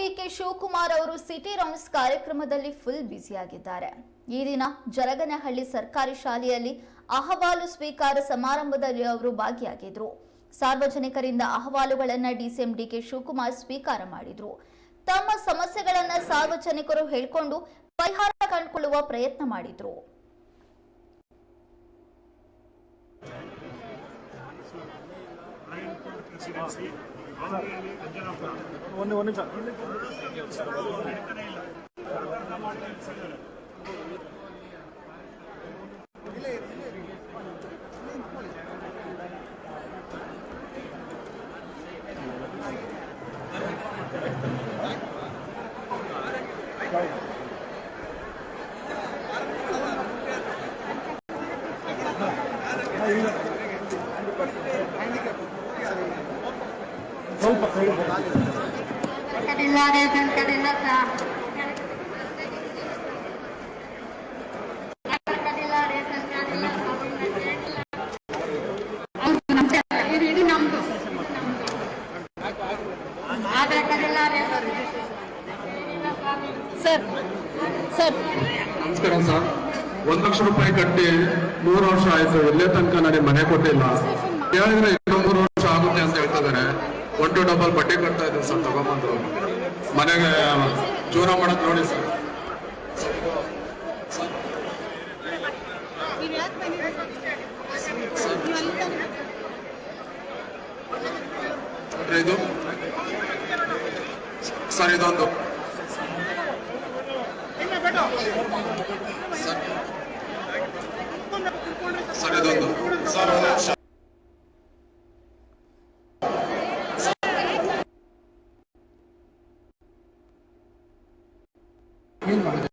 DK Shivakumar ಅವರು city rounds ಕಾರ್ಯಕ್ರಮದಲ್ಲಿ full ಬ್ಯುಸಿಯಾಗಿದ್ದಾರೆ. ಈ ದಿನ ಜರಗನಹಳ್ಳಿ ಸರ್ಕಾರಿ ಶಾಲೆಯಲ್ಲಿ ಅಹವಾಲು ಸ್ವೀಕಾರ ಸಮಾರಂಭದಲ್ಲಿ ಅವರು ಭಾಗಿಯಾಗಿದ್ರು. ಸಾರ್ವಜನಿಕರಿಂದ ಅಹವಾಲುಗಳನ್ನ ಡಿಸಿಎಂ ಡಿಕೆ ಶಿವಕುಮಾರ್ ಸ್ವೀಕಾರ ಮಾಡಿದ್ರು. ತಮ್ಮ ಸಮಸ್ಯೆಗಳನ್ನ ಸಾರ್ವಜನಿಕರು ಹೇಳಿಕೊಂಡು ಪರಿಹಾರ ಕಂಡುಕೊಳ್ಳುವ ಪ್ರಯತ್ನ ಮಾಡಿದ್ರು. ಒಂದು ಒಂದು ನಿಮಿಷ ನಡೀತಾನೆ ಇಲ್ಲ ಸರ್ ಸರ್. ನಮಸ್ಕಾರ ಸರ್. ಒಂದ್ ಲಕ್ಷ ರೂಪಾಯಿ ಕಟ್ಟಿ ಮೂರು ವರ್ಷ ಆಯ್ತು ಎಲ್ಲೇ ತನಕ ನನಗೆ ಮನೆ ಕೊಟ್ಟಿಲ್ಲ. ಹೇಳಿದ್ರೆ ಇನ್ನೂ ಮೂರು ವರ್ಷ ಆಗುತ್ತೆ ಅಂತ ಹೇಳ್ತಿದ್ದಾರೆ ಒನ್ ಟು ಡಬಲ್ ಬಡ್ಡಿ ಕೊಡ್ತಾ ಇದ್ದೀನಿ ಸರ್, ತಗೊಂಬಂದು. ಮನೆಗೆ ಜೀವನ ಮಾಡಕ್ ನೋಡಿ ಸರ್. ಇದು? ಸರ್, ಇದೊಂದು. ಸರ್ ಇದೊಂದು. ಸರ್ ಒಂದು ನಿಮಿಷ. ಏನ್ ಮಾಡಿದೆ?